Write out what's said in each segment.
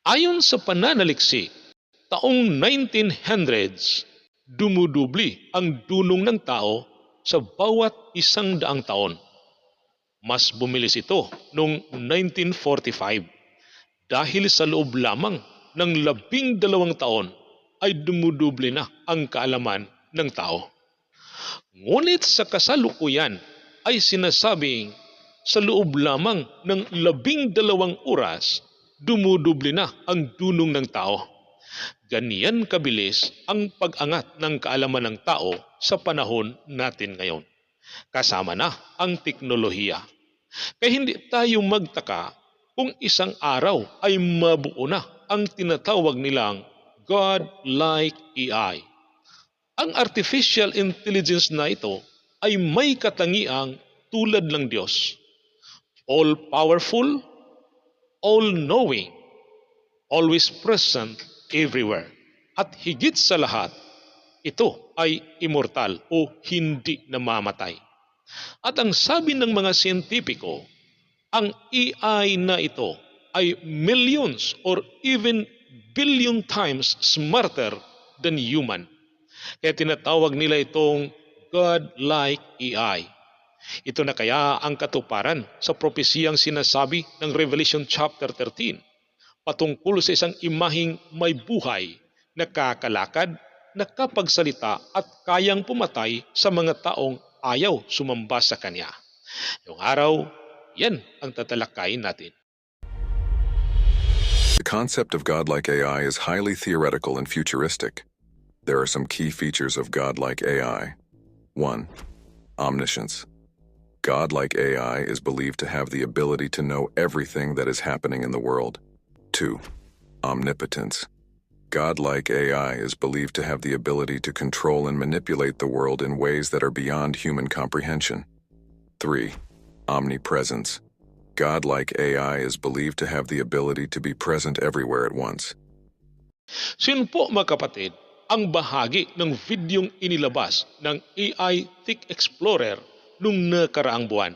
Ayon sa pananaliksik, taong 1900s, dumudubli ang dunong ng tao sa bawat isang daang taon. Mas bumilis ito noong 1945 dahil sa loob lamang ng labing dalawang taon ay dumudubli na ang kaalaman ng tao. Ngunit sa kasalukuyan ay sinasabing sa loob lamang ng labing dalawang oras, dumudubli na ang dunong ng tao. Ganyan kabilis ang pag-angat ng kaalaman ng tao sa panahon natin ngayon. Kasama na ang teknolohiya. Kaya hindi tayo magtaka kung isang araw ay mabuo na ang tinatawag nilang God-like AI. Ang artificial intelligence na ito ay may katangiang tulad ng Diyos. All-powerful, all-knowing, always present everywhere. At higit sa lahat, ito ay immortal o hindi namamatay. At ang sabi ng mga siyentipiko, ang AI na ito ay millions or even billion times smarter than human. Kaya tinatawag nila itong God-like AI. Ito na kaya ang katuparan sa propesiyang sinasabi ng Revelation chapter 13 patungkol sa isang imahing may buhay, nakakalakad, nakapagsalita at kayang pumatay sa mga taong ayaw sumamba sa kanya. Yung araw, yan ang tatalakayin natin. The concept of godlike AI is highly theoretical and futuristic. There are some key features of godlike AI. 1. Omniscience. Godlike AI is believed to have the ability to know everything that is happening in the world. 2. Omnipotence. Godlike AI is believed to have the ability to control and manipulate the world in ways that are beyond human comprehension. 3. Omnipresence. Godlike AI is believed to have the ability to be present everywhere at once. Sino po mga kapatid ang bahagi ng videong inilabas ng AI Thick Explorer nung nakaraang buwan?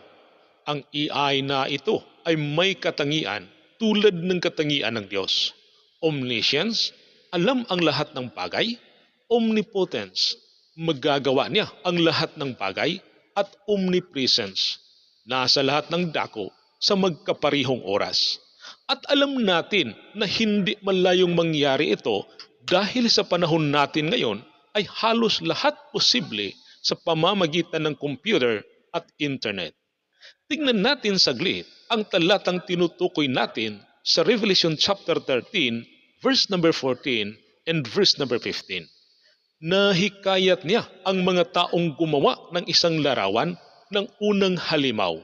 Ang AI na ito ay may katangian tulad ng katangian ng Diyos. Omniscience, alam ang lahat ng bagay. Omnipotence, magagawa niya ang lahat ng bagay. At omnipresence, nasa lahat ng dako sa magkaparihong oras. At alam natin na hindi malayong mangyari ito dahil sa panahon natin ngayon ay halos lahat posible sa pamamagitan ng computer at internet. Tingnan natin saglit ang talatang tinutukoy natin sa Revelation chapter 13 verse number 14 and verse number 15. Nahikayat niya ang mga taong gumawa ng isang larawan ng unang halimaw.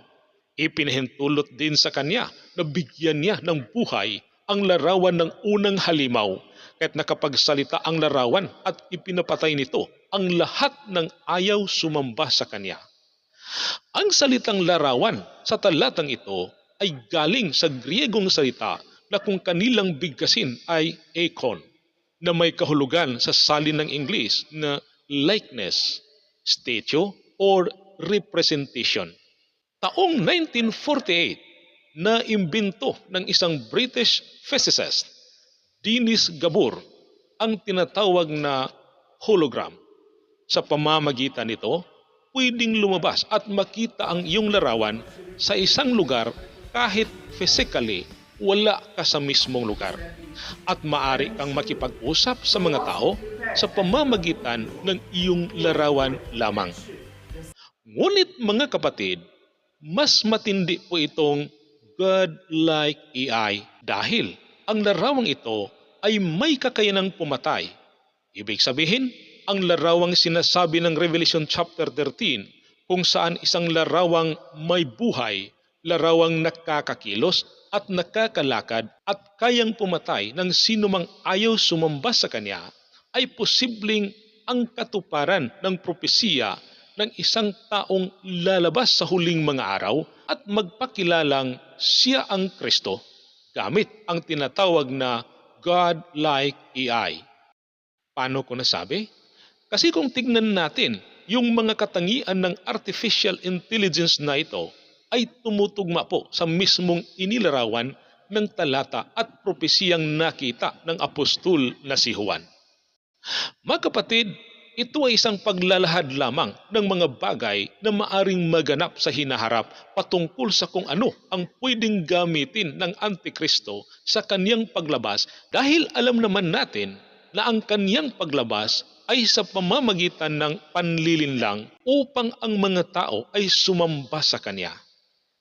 Ipinahintulot din sa kanya na bigyan niya ng buhay ang larawan ng unang halimaw kahit nakapagsalita ang larawan at ipinapatay nito ang lahat ng ayaw sumamba sa kanya. Ang salitang larawan sa talatang ito ay galing sa Griegong salita na kung kanilang bigkasin ay econ na may kahulugan sa salin ng Ingles na likeness, statue, or representation. Taong 1948, na imbento ng isang British physicist, Dennis Gabor, ang tinatawag na hologram. Sa pamamagitan nito, pwedeng lumabas at makita ang iyong larawan sa isang lugar kahit physically wala ka sa mismong lugar at maari kang makipag-usap sa mga tao sa pamamagitan ng iyong larawan lamang. Ngunit mga kapatid, mas matindi po itong God-like AI dahil ang larawang ito ay may kakayanang pumatay. Ibig sabihin, ang larawang sinasabi ng Revelation chapter 13 kung saan isang larawang may buhay, larawang nakakakilos at nakakalakad at kayang pumatay ng sinumang ayaw sumamba sa kanya ay posibleng ang katuparan ng propesiya ng isang taong lalabas sa huling mga araw at magpakilalang siya ang Kristo gamit ang tinatawag na God-like AI. Paano ko nasabi? Kasi kung tignan natin yung mga katangian ng artificial intelligence na ito ay tumutugma po sa mismong inilarawan ng talata at propesiyang nakita ng apostol na si Juan. Mga kapatid, ito ay isang paglalahad lamang ng mga bagay na maaring maganap sa hinaharap patungkol sa kung ano ang pwedeng gamitin ng Antikristo sa kanyang paglabas dahil alam naman natin na ang kanyang paglabas ay sa pamamagitan ng panlilinlang upang ang mga tao ay sumamba sa kanya.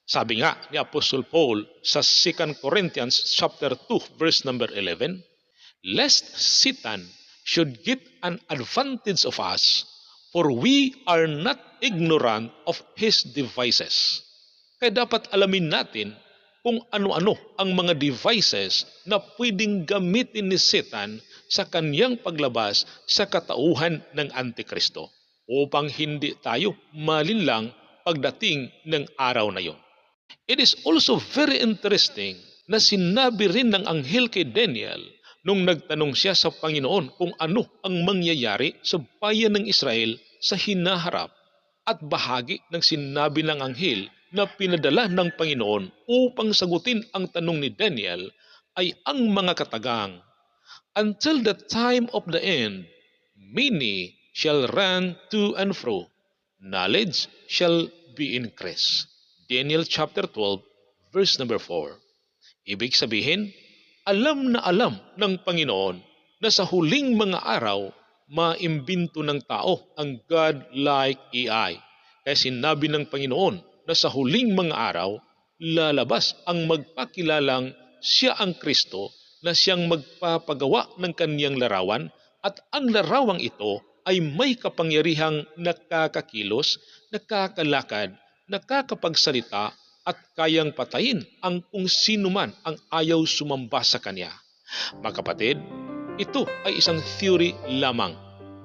Sabi nga ni Apostol Paul sa 2 Corinthians chapter 2 verse number 11, lest Satan should get an advantage of us, for we are not ignorant of his devices. Kaya dapat alamin natin kung ano-ano ang mga devices na pwedeng gamitin ni Satan sa kanyang paglabas sa katauhan ng Antikristo upang hindi tayo malinlang pagdating ng araw na yon. It is also very interesting na sinabi rin ng anghel kay Daniel nung nagtanong siya sa Panginoon kung ano ang mangyayari sa bayan ng Israel sa hinaharap at bahagi ng sinabi ng anghel na pinadala ng Panginoon upang sagutin ang tanong ni Daniel ay ang mga katagang Until the time of the end, many shall run to and fro. Knowledge shall be increased. Daniel chapter 12, verse number 4. Ibig sabihin, alam na alam ng Panginoon na sa huling mga araw, maimbinto ng tao ang God-like AI. Kaya sinabi ng Panginoon na sa huling mga araw, lalabas ang magpakilalang siya ang Kristo na siyang magpapagawa ng kaniyang larawan at ang larawang ito ay may kapangyarihang nakakakilos, nakakalakad, nakakapagsalita at kayang patayin ang kung sino man ang ayaw sumamba sa kanya. Mga kapatid, ito ay isang theory lamang.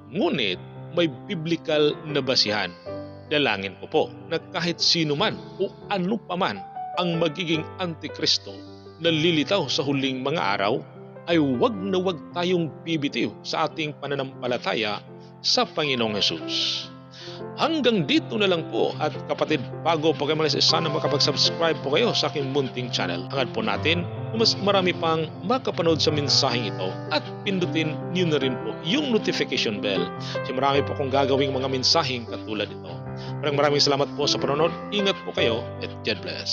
Ngunit may biblical na basihan. Dalangin ko po na kahit sino man o ano pa man ang magiging antikristo na lilitaw sa huling mga araw ay wag na wag tayong bibitiw sa ating pananampalataya sa Panginoong Yesus. Hanggang dito na lang po at kapatid bago po kayo malis sana makapag-subscribe po kayo sa aking munting channel. Hangad po natin kung mas marami pang makapanood sa mensaheng ito at pindutin niyo na rin po yung notification bell. Kasi marami po kong gagawing mga mensaheng katulad ito. Maraming maraming salamat po sa panonood. Ingat po kayo at God bless.